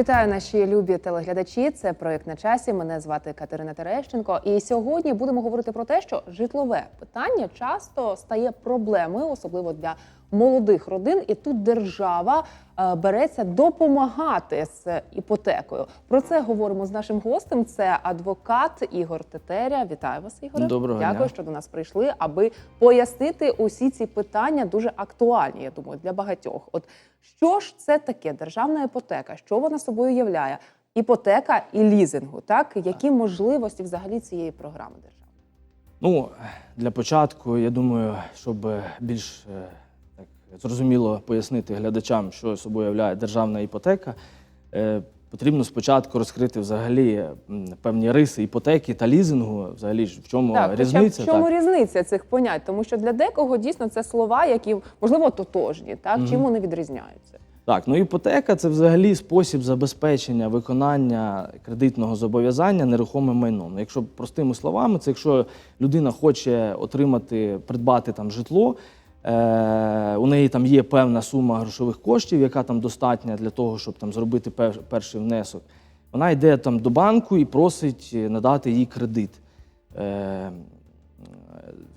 Вітаю наші любі телеглядачі. Це проект на часі. Мене звати Катерина Терещенко. І сьогодні будемо говорити про те, що житлове питання часто стає проблемою, особливо для молодих родин. І тут держава береться допомагати з іпотекою. Про це говоримо з нашим гостем. Це адвокат Ігор Тетеря. Вітаю вас, Ігоре. Доброго Дякую, дня. що до нас прийшли, аби пояснити усі ці питання дуже актуальні. Я думаю, для багатьох. От що ж це таке державна іпотека? Що вона собою являє? Іпотека і лізингу, так які можливості взагалі цієї програми держави? Ну, для початку, я думаю, щоб більш е, зрозуміло пояснити глядачам, що собою являє державна іпотека, е, потрібно спочатку розкрити взагалі певні риси іпотеки та лізингу. Взагалі ж в чому так, різниця? в чому так? різниця цих понять? Тому що для декого дійсно це слова, які можливо тотожні, так чим вони відрізняються? Так, ну іпотека це взагалі спосіб забезпечення виконання кредитного зобов'язання нерухомим майном. Ну, Якщо простими словами, це якщо людина хоче отримати, придбати там житло, у неї там є певна сума грошових коштів, яка там достатня для того, щоб там зробити перший внесок. Вона йде там до банку і просить надати їй кредит. Е,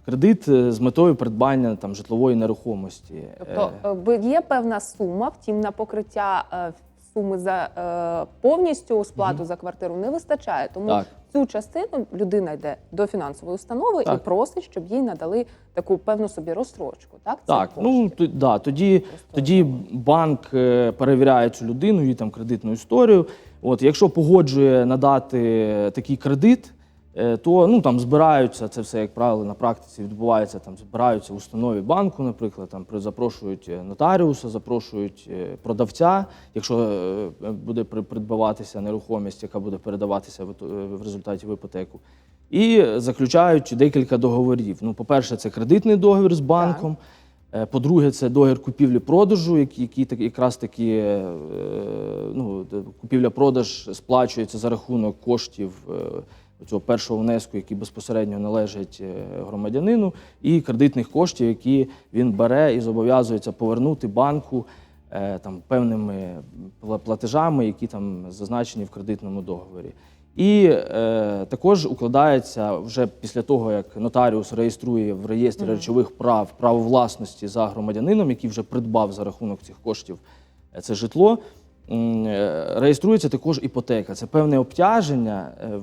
Кредит е, з метою придбання там житлової нерухомості. Тобто Е, е, є певна сума, втім на покриття е, суми за е, повністю сплату за квартиру не вистачає. Тому Так. Цю частину людина йде до фінансової установи і просить, щоб їй надали таку певну собі розстрочку. Так, Так, ну да, тоді, тоді банк е, перевіряє цю людину, її там кредитну історію. От, якщо погоджує надати такий кредит, то ну, там збираються, це все, як правило, на практиці відбувається, там збираються в установі банку, наприклад, там запрошують е, нотаріуса, запрошують е, продавця, якщо е, буде придбаватися нерухомість, яка буде передаватися в е, результаті в іпотеку. І заключають декілька договорів. Ну, по-перше, це кредитний договір з банком. Е, По-друге, це договір купівлі-продажу, який, так, якраз таки е, ну, купівля-продаж сплачується за рахунок коштів е, цього першого внеску, який безпосередньо належить е, громадянину, і кредитних коштів, які він бере і зобов'язується повернути банку е, там, певними платежами, які там зазначені в кредитному договорі. І е, також укладається вже після того, як нотаріус реєструє в реєстрі речових прав право власності за громадянином, який вже придбав за рахунок цих коштів е, це житло. Е, Реєструється також іпотека. Це певне обтяження. е,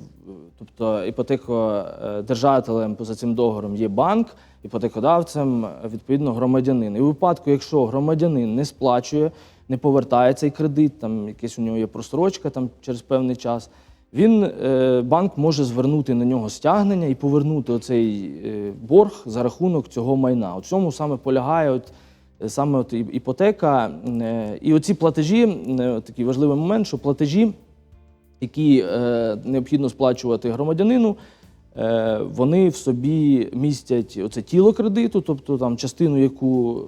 Тобто іпотекодержателем поза цим договором є банк, іпотекодавцем е, відповідно громадянин. І у випадку, якщо громадянин не сплачує, не повертає цей кредит, там якась у нього є прострочка там через певний час. Він е, банк може звернути на нього стягнення і повернути оцей е, борг за рахунок цього майна. У цьому саме полягає от, е, саме от іпотека. Е, і оці платежі, е, такий важливий момент, що платежі, які е, необхідно сплачувати громадянину, е, вони в собі містять оце тіло кредиту, тобто там частину, яку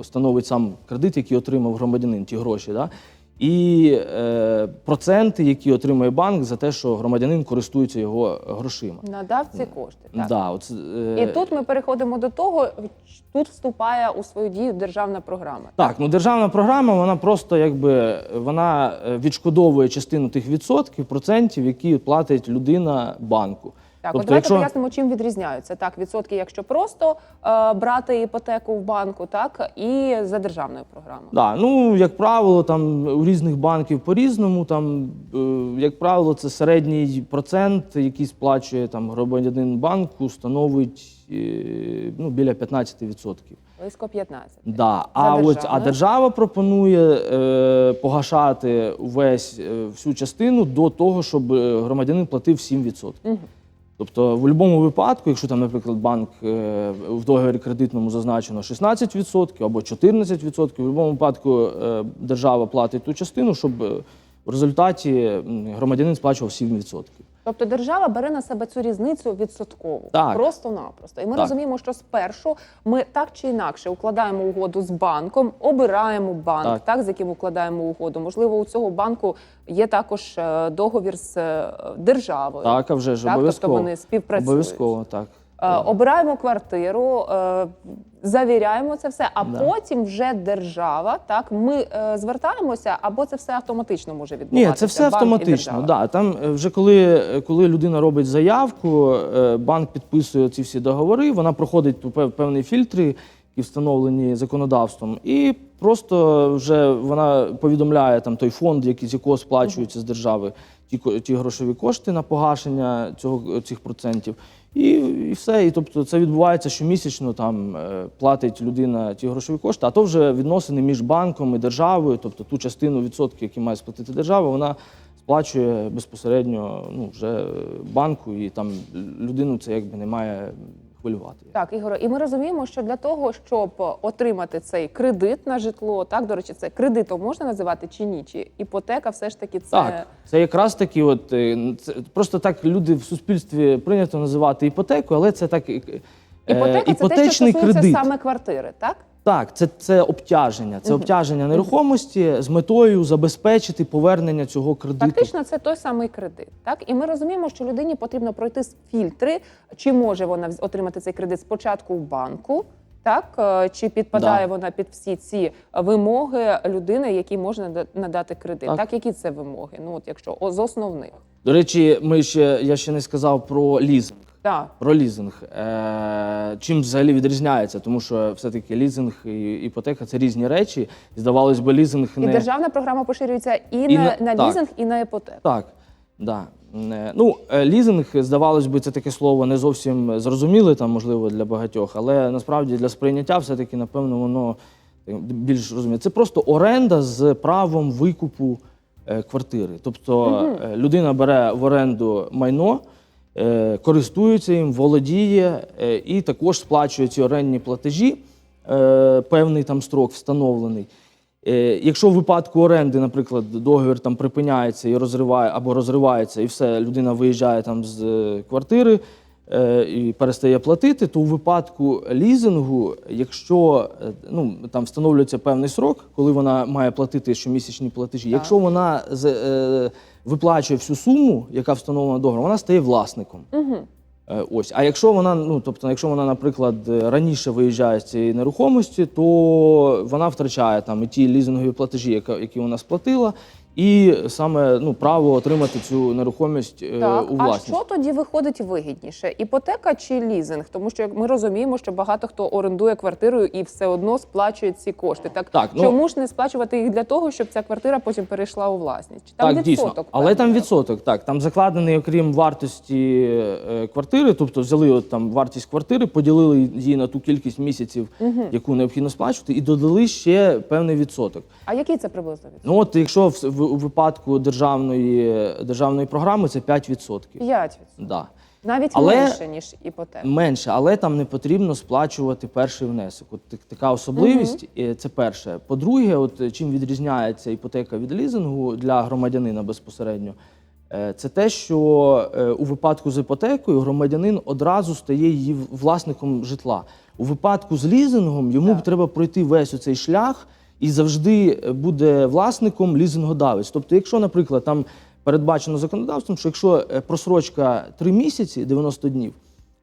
е, становить сам кредит, який отримав громадянин, ті гроші. Да? І е, проценти, які отримує банк за те, що громадянин користується його грошима. надав ці кошти. Так. Да, от, е, І тут ми переходимо до того, тут вступає у свою дію державна програма. Так, ну державна програма, вона просто якби вона е, відшкодовує частину тих відсотків, процентів, які платить людина банку. Так, Тобто, от давайте якщо- пояснимо, чим відрізняються так відсотки, якщо просто е, брати іпотеку в банку, так і за державною програмою. Да, ну як правило, там у різних банків по-різному. Там, е, як правило, це середній процент, який сплачує там громадянин банку, становить е, ну, біля 15%. Близько 15. Да. А, от, а держава пропонує е, погашати увесь е, всю частину до того, щоб е, громадянин платив 7%. Тобто, в будь-якому випадку, якщо там, наприклад, банк е, в договорі кредитному зазначено 16% або 14%, в будь-якому випадку е, держава платить ту частину, щоб е, в результаті громадянин сплачував 7%. Тобто держава бере на себе цю різницю відсоткову, Так. просто-напросто. І ми Так. розуміємо, що спершу ми так чи інакше укладаємо угоду з банком, обираємо банк, так. Так. з яким укладаємо угоду. Можливо, у цього банку є також е, договір з е, державою. Так, а вже ж Так, тобто вони співпрацюють. Обов'язково, так. Е, обираємо квартиру, е, завіряємо це все, а Да. потім вже держава. Так ми е, звертаємося, або це все автоматично може відбуватися. Ні, це все банк автоматично. Да. Там вже коли, коли людина робить заявку, банк підписує ці всі договори, вона проходить певні фільтри, які встановлені законодавством, і просто вже вона повідомляє там той фонд, який з якого сплачується з держави ті, ті грошові кошти на погашення цього цих процентів. І, і все. І тобто це відбувається щомісячно, там е, платить людина ті грошові кошти, а то вже відносини між банком і державою, тобто ту частину відсотків, які має сплатити держава, вона сплачує безпосередньо ну, вже банку, і там людину це якби не має хвилювати. Так, Ігоре, і ми розуміємо, що для того, щоб отримати цей кредит на житло, так до речі, це кредитом можна називати чи ні? Чи іпотека все ж таки це Так, це якраз такі, от е, це просто так люди в суспільстві прийнято називати іпотеку, але це так е, іпотека, це те, що стосується кредит. саме квартири, так? Так, це, це обтяження. Це обтяження нерухомості з метою забезпечити повернення цього кредиту. Фактично, це той самий кредит. Так, і ми розуміємо, що людині потрібно пройти фільтри, чи може вона отримати цей кредит спочатку в банку. Так, е, чи підпадає Да. вона під всі ці вимоги людини, якій можна нада- надати кредит? Так, Так. які це вимоги? Ну от якщо з основних, До речі, ми ще я ще не сказав про лізинг. Так Про лізинг. Е, чим взагалі відрізняється? Тому що все-таки лізинг і іпотека це різні речі. І здавалось би, лізинг не. і державна програма поширюється і, І на, на- так. лізинг, і на іпотеку. Так, да. Е, Ну, е, лізинг, здавалось би, це таке слово не зовсім зрозуміле, там, можливо, для багатьох, але насправді для сприйняття все-таки, напевно, воно е, більш розуміє. Це просто оренда з правом викупу квартири. Тобто е, людина бере в оренду майно, користується їм, володіє е, і також сплачує ці орендні платежі, е, певний там строк встановлений. Е, Якщо в випадку оренди, наприклад, договір там припиняється і розриває або розривається, і все, людина виїжджає там з е, квартири е, і перестає платити, то у випадку лізингу, якщо е, ну, там встановлюється певний срок, коли вона має платити щомісячні платежі, якщо вона е, виплачує всю суму, яка встановлена договором, вона стає власником. Угу. Ось, а якщо вона, ну тобто, якщо вона, наприклад, е, раніше виїжджає з цієї нерухомості, то вона втрачає там і ті лізингові платежі, які вона сплатила, і саме ну право отримати цю нерухомість е, Так, у а що тоді виходить вигідніше? Іпотека чи лізинг? Тому що як ми розуміємо, що багато хто орендує квартиру і все одно сплачує ці кошти. Так, Так, ну- чому ж не сплачувати їх для того, щоб ця квартира потім перейшла у власність? Там так, дійсно. відсоток Але там відсоток, так. Там закладений, окрім вартості е, квартири, тобто взяли от, там вартість квартири, поділили її на ту кількість місяців, яку необхідно сплачувати, і додали ще певний відсоток. А який це приблизно відсоток? Ну от якщо в, у випадку державної, державної програми це 5%. 5%. Да. Навіть Але- менше, ніж іпотека. Менше, але там не потрібно сплачувати перший внесок. От така особливість. е, Це перше. По-друге, от е, чим відрізняється іпотека від лізингу для громадянина безпосередньо, е, це те, що е, у випадку з іпотекою громадянин одразу стає її власником житла. У випадку з лізингом йому Так. треба пройти весь цей шлях і завжди буде власником лізингодавець. Тобто, якщо, наприклад, там передбачено законодавством, що якщо е, просрочка 3 місяці 90 днів,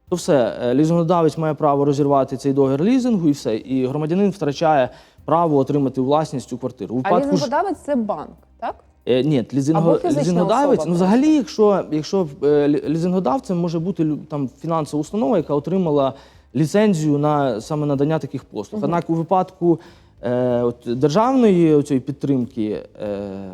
то все, е, лізингодавець має право розірвати цей договір лізингу і все. І громадянин втрачає право отримати власність цю квартиру. У А лізингодавець це банк, так? Е, ні, лізинго, лізингодавець. особа Ну, взагалі, якщо, якщо лізингодавцем може бути там фінансова установа, яка отримала ліцензію на саме надання таких послуг. Однак у випадку е, от, державної цієї підтримки. Е,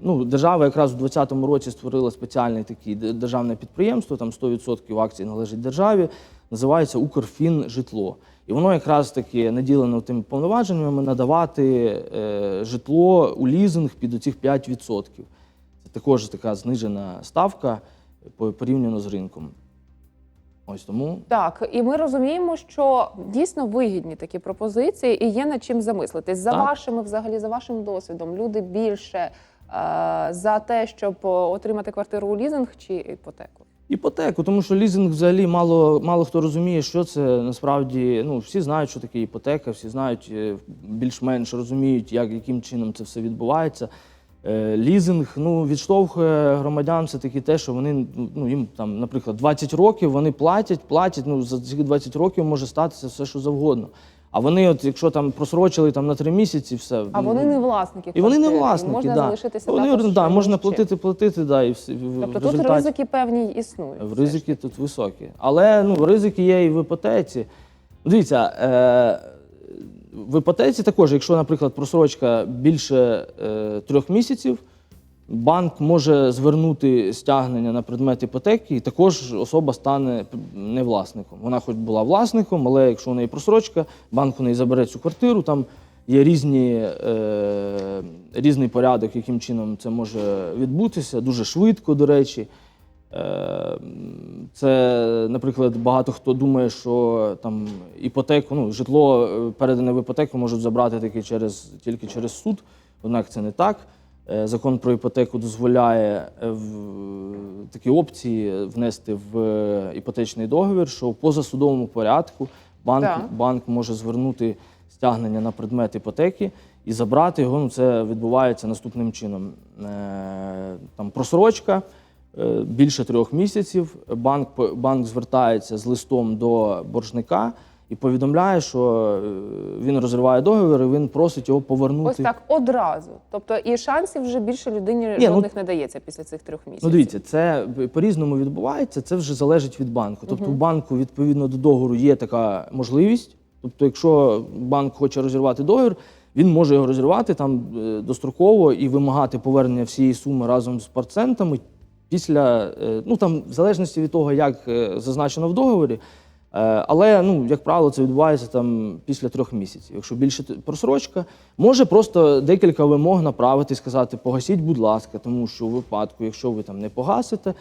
Ну, держава якраз у 2020 році створила спеціальне таке державне підприємство, там 100% акцій належить державі, називається Укрфінжитло. І воно якраз таки наділено тими повноваженнями надавати е, житло у лізинг під оцих 5%. Це також така знижена ставка по- порівняно з ринком. Ось тому. Так, і ми розуміємо, що дійсно вигідні такі пропозиції і є над чим замислитись. За Так. вашими, взагалі, за вашим досвідом, люди більше е, за те, щоб отримати квартиру у лізинг чи іпотеку. Іпотеку, тому що лізинг взагалі мало, мало хто розуміє, що це насправді. Ну, всі знають, що таке іпотека, всі знають, е, більш-менш розуміють, як, яким чином це все відбувається. Е, Лізинг ну, відштовхує громадян все таки те, що вони ну, їм там, наприклад, 20 років вони платять, платять. Ну за ці 20 років може статися все, що завгодно. А вони, от якщо там просрочили там на 3 місяці, все А вони не власники. і вони не власники. Можна да. залишитися вони, також да, можна платити, платити, да, і всі, Тобто в тут ризики певні існують. в ризики тут високі. Але ну, ризики є і в іпотеці. Дивіться, е, в іпотеці також, якщо, наприклад, просрочка більше е, трьох місяців, банк може звернути стягнення на предмет іпотеки, і також особа стане не власником. Вона хоч була власником, але якщо у неї просрочка, банк у неї забере цю квартиру. Там є різні, е, різний порядок, яким чином це може відбутися, дуже швидко, до речі. Е, Це, наприклад, багато хто думає, що там іпотеку, ну, житло е, передане в іпотеку можуть забрати тільки через, тільки через суд. Однак це не так. Е, Закон про іпотеку дозволяє е, в такі опції внести в іпотечний договір, що в позасудовому порядку банк, Так. банк може звернути стягнення на предмет іпотеки і забрати його. Ну, це відбувається наступним чином. Там просрочка більше трьох місяців. Банк, по- банк звертається з листом до боржника і повідомляє, що е, він розриває договір, і він просить його повернути. Ось так одразу. Тобто і шансів вже більше людині Ні, ну- не дається після цих трьох місяців. Ну, дивіться, це по-різному відбувається, це вже залежить від банку. Тобто, у банку відповідно до договору є така можливість. Тобто, якщо банк хоче розірвати договір, він може його розірвати там е, достроково і вимагати повернення всієї суми разом з процентами після, е, ну там, в залежності від того, як е, зазначено в договорі. Е, Але, ну, як правило, це відбувається там після трьох місяців. Якщо більше просрочка, може просто декілька вимог направити і сказати, погасіть, будь ласка, тому що у випадку, якщо ви там не погасите,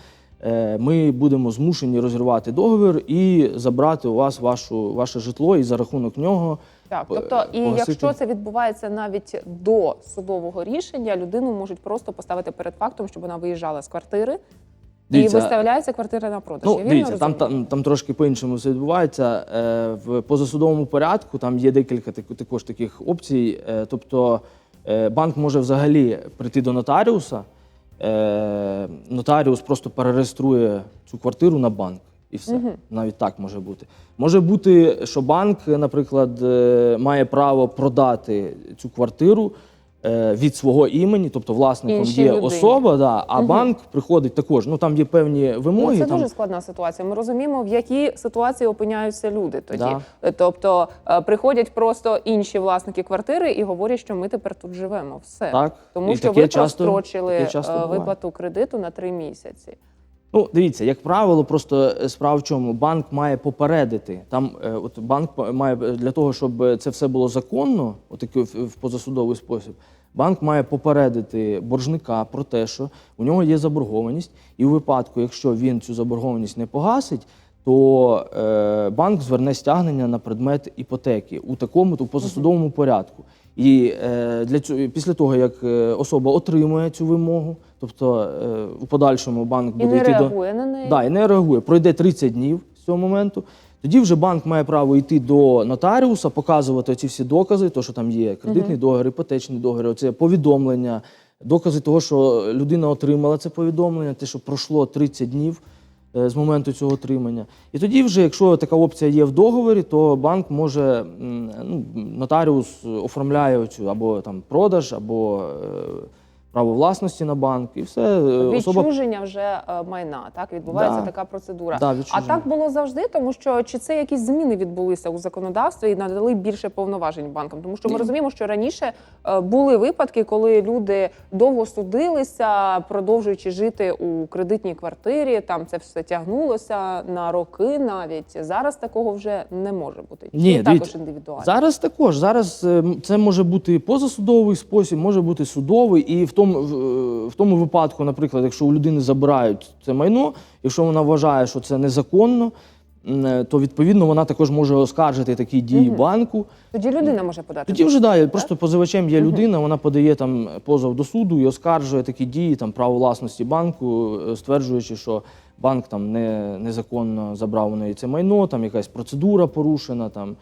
ми будемо змушені розірвати договір і забрати у вас вашу, ваше житло і за рахунок нього. Так, тобто, і погасити. якщо це відбувається навіть до судового рішення, людину можуть просто поставити перед фактом, щоб вона виїжджала з квартири Дивіться, і виставляється квартира на продаж. Ну, Я дивіться, там, там, там трошки по-іншому все відбувається. Е, в позасудовому порядку там є декілька так, також таких опцій. Е, тобто е, банк може взагалі прийти до нотаріуса, е, нотаріус просто перереєструє цю квартиру на банк. І все. Навіть так може бути. Може бути, що банк, наприклад, е, має право продати цю квартиру е, від свого імені, тобто власником Іншій є людині. особа, да, а банк приходить також. Ну там є певні вимоги. Ну, це там, дуже складна ситуація. Ми розуміємо, в якій ситуації опиняються люди тоді. Да. Тобто е, приходять просто інші власники квартири і говорять, що ми тепер тут живемо. Все Так. тому, І що ви часто- прострочили часто виплату кредиту на три місяці. Ну, дивіться, як правило, просто е, справа в чому банк має попередити. Там е, от банк має е, для того, щоб це все було законно, отакий в, в позасудовий спосіб. Банк має попередити боржника про те, що у нього є заборгованість, і у випадку, якщо він цю заборгованість не погасить, то е, банк зверне стягнення на предмет іпотеки у такому то позасудовому порядку. І е, для цього після того, як е, особа отримує цю вимогу, тобто е, у подальшому банк І буде не йти до реагує на неї. Да, і не реагує. Пройде 30 днів з цього моменту. Тоді вже банк має право йти до нотаріуса, показувати ці всі докази, то що там є кредитний договір, іпотечний договір, це повідомлення, докази того, що людина отримала це повідомлення, те, що пройшло 30 днів е, з моменту цього отримання. І тоді, вже, якщо така опція є в договорі, то банк може ну, нотаріус оформляє цю або там продаж, або е, право власності на банк, і все е, особа Відчуження вже е, майна, так відбувається Да. така процедура. Да, а так було завжди, тому що чи це якісь зміни відбулися у законодавстві і надали більше повноважень банкам? Тому що ми Ні. розуміємо, що раніше е, були випадки, коли люди довго судилися, продовжуючи жити у кредитній квартирі. Там це все тягнулося на роки навіть. Зараз такого вже не може бути. Чи Ні, також індивідуально. Зараз також. Зараз е, це може бути позасудовий спосіб, може бути судовий. І в тому, в, е, в тому випадку, наприклад, якщо у людини забирають це майно, якщо вона вважає, що це незаконно, е, то відповідно вона також може оскаржити такі дії банку. Тоді людина може подати. Тоді вже да, просто позивачем є людина, вона подає там позов до суду і оскаржує такі дії, там право власності банку, е, стверджуючи, що банк там не, незаконно забрав у неї це майно, там якась процедура порушена, там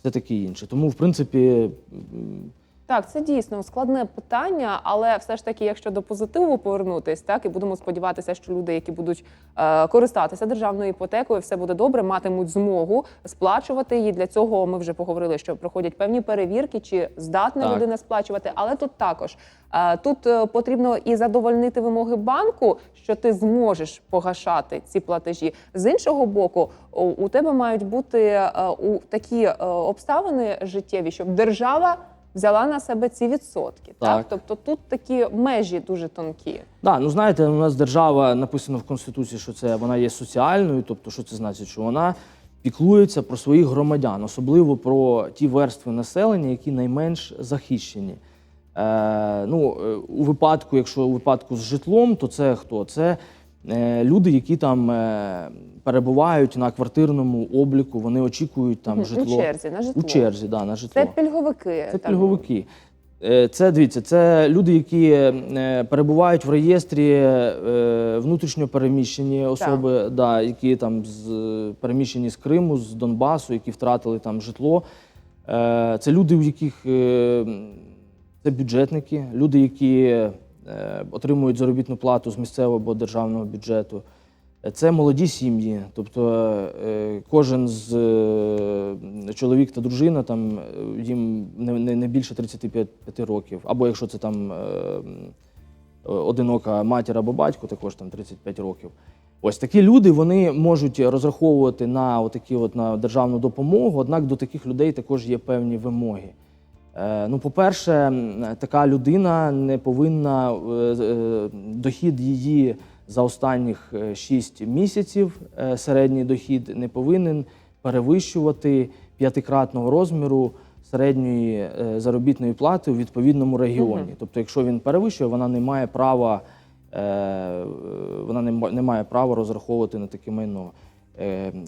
все таке інше. Тому, в принципі, Так, це дійсно складне питання, але все ж таки, якщо до позитиву повернутись, так і будемо сподіватися, що люди, які будуть е, користатися державною іпотекою, все буде добре, матимуть змогу сплачувати її. Для цього ми вже поговорили, що проходять певні перевірки, чи здатна Так. людина сплачувати. Але тут також е, тут е, потрібно і задовольнити вимоги банку, що ти зможеш погашати ці платежі. З іншого боку, у, у тебе мають бути е, у такі е, обставини життєві, щоб держава взяла на себе ці відсотки. Так, Так. тобто тут такі межі дуже тонкі. Да, ну знаєте, у нас держава написано в Конституції, що це вона є соціальною, тобто, що це значить, що вона піклується про своїх громадян, особливо про ті верстви населення, які найменш захищені. Е, ну, е, у випадку, якщо у випадку з житлом, то це хто? Це люди, які там е, перебувають на квартирному обліку, вони очікують там житло. У черзі, на житло. У черзі, да, на житло. Це пільговики. Це там. пільговики. Е, Це дивіться, це люди, які е, перебувають в реєстрі е, внутрішньо переміщені особи, да, які там з переміщені з Криму, з Донбасу, які втратили там житло. Е, Це люди, у яких е, це бюджетники, люди, які е, отримують заробітну плату з місцевого або державного бюджету. Це молоді сім'ї, тобто е, кожен з е, чоловік та дружина там е, їм не, більше 35 років, або якщо це там е, е, одинока матір або батько, також там 35 років. Ось такі люди вони можуть розраховувати на отакі от на державну допомогу, однак до таких людей також є певні вимоги. Е, Ну, по-перше, така людина не повинна е, е, дохід її за останніх 6 місяців, середній дохід не повинен перевищувати п'ятикратного розміру середньої заробітної плати у відповідному регіоні. Тобто, якщо він перевищує, вона не має права, вона не ма- не має права розраховувати на таке майно.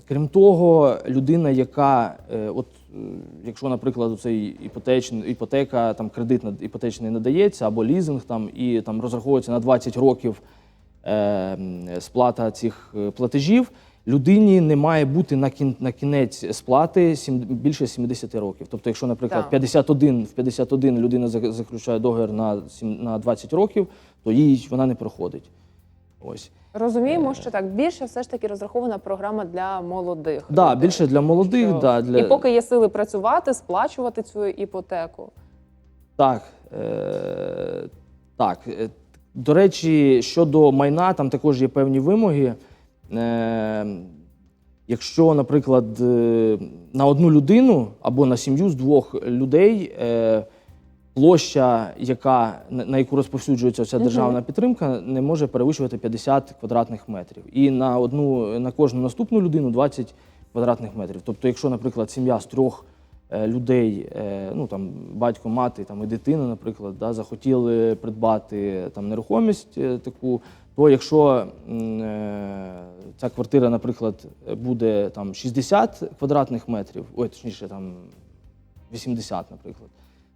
Крім того, людина, яка, от якщо, наприклад, цей іпотечний іпотека, там кредит над- іпотечний надається або лізинг, там і там розраховується на 20 років е, сплата цих е, платежів, людині не має бути на кін, на кінець сплати сім, більше 70 років. Тобто, якщо, наприклад, Так. 51, в 51 людина заключає договір на, на 20 років, то їй вона не проходить. Ось. Розуміємо, Е. що так більше все ж таки розрахована програма для молодих. Да, людей. більше для молодих, Що- да, для... І поки є сили працювати, сплачувати цю іпотеку. Так. Е, так. Е, До речі, щодо майна, там також є певні вимоги. Е, якщо, наприклад, е, на одну людину або на сім'ю з двох людей е, площа, яка, на яку розповсюджується ця державна підтримка, не може перевищувати 50 квадратних метрів. І на одну на кожну наступну людину 20 квадратних метрів. Тобто, якщо, наприклад, сім'я з трьох е, людей, е, ну там батько, мати там і дитина, наприклад, да, захотіли придбати там нерухомість е, таку, то якщо ця квартира, наприклад, буде там 60 квадратних метрів, ой, точніше, там 80, наприклад,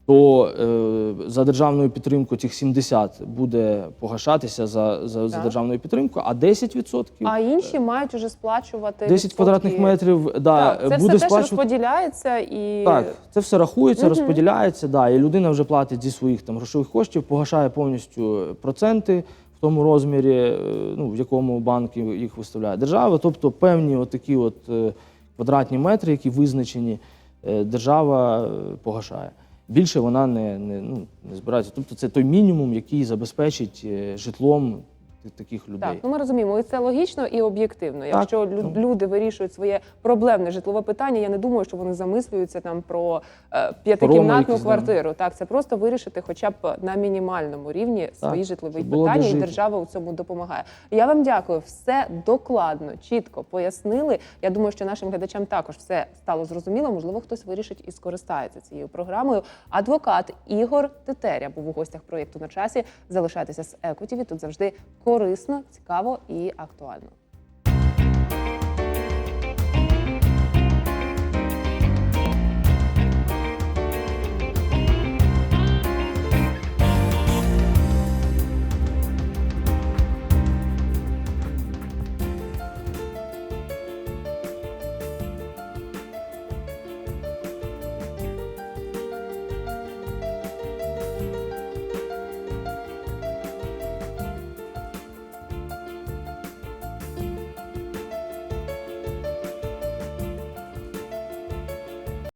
то е, за державною підтримкою цих 70 буде погашатися за, за, за Так. державною підтримкою, а 10%, А інші мають уже сплачувати 10 відсотки. квадратних метрів, да, Так, це буде все теж сплачувати. розподіляється і Так, це все рахується, розподіляється, да, і людина вже платить зі своїх там грошових коштів, погашає повністю проценти в тому розмірі, е, ну, в якому банк їх виставляє держава. Тобто певні отакі от е, квадратні метри, які визначені, е, держава е, погашає. Більше вона не, не, ну, не збирається. Тобто це той мінімум, який забезпечить е, житлом таких людей. Так, ну ми розуміємо, і це логічно і об'єктивно. Якщо лю- ну. люди вирішують своє проблемне житлове питання, я не думаю, що вони замислюються там про е, п'ятикімнатну якісь, да. квартиру. Так, це просто вирішити, хоча б на мінімальному рівні свої житлові щоб було де питання, і жити. держава у цьому допомагає. Я вам дякую, все докладно, чітко пояснили. Я думаю, що нашим глядачам також все стало зрозуміло. Можливо, хтось вирішить і скористається цією програмою. Адвокат Ігор Тетеря був у гостях проєкту на часі. Залишайтеся з Екотіві. Тут завжди корисно, цікаво і актуально.